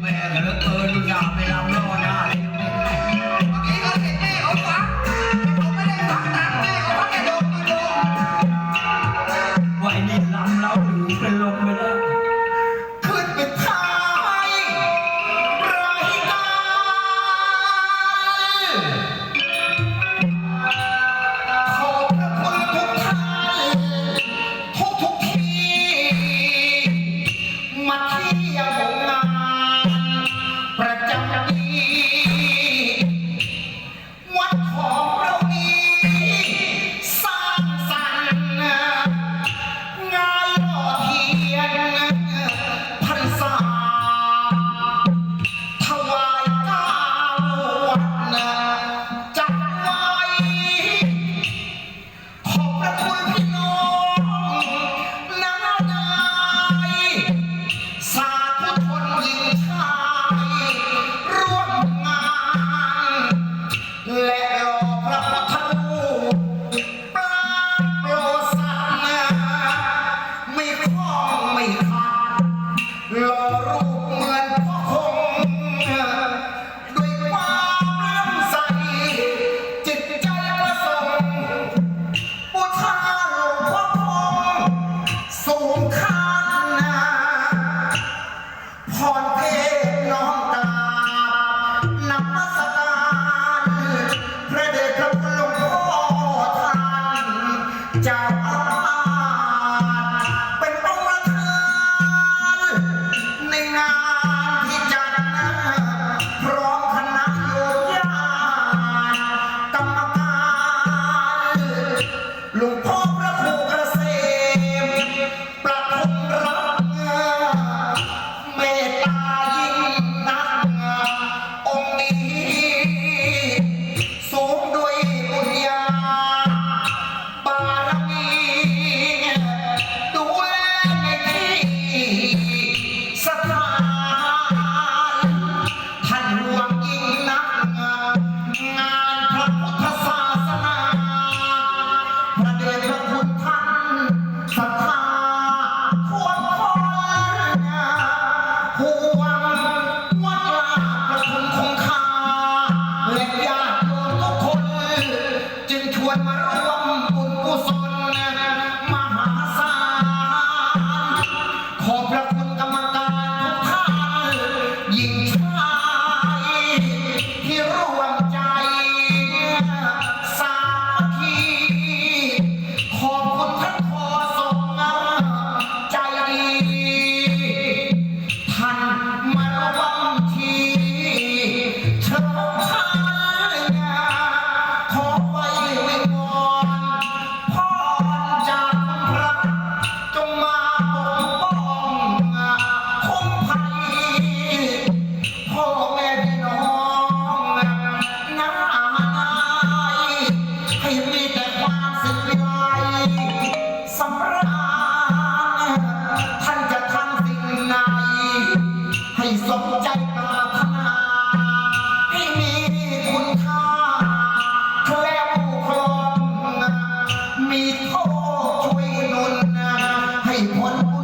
แม่ก็เลิกเกินลูกากไปรับรอน้เลยบางทีเขาเห็นแม่เขาฟังเขาไม่ได้ฟังตัแม่เขาฟังแค่ดมก็ดมวันนี้ลำเราถึงเป็นลมไปแล้วขึ้นไปท้ายรายการขอบระคุณทุกท่านทุกที่มาที่ Down. แต่ความสุขใหญ่สำราญท่นจะทำสิ่งไหให้สมใจปารถนา ให้มีคุณค่าแคล้วคลองมีโทษช่วยนุนให้พ้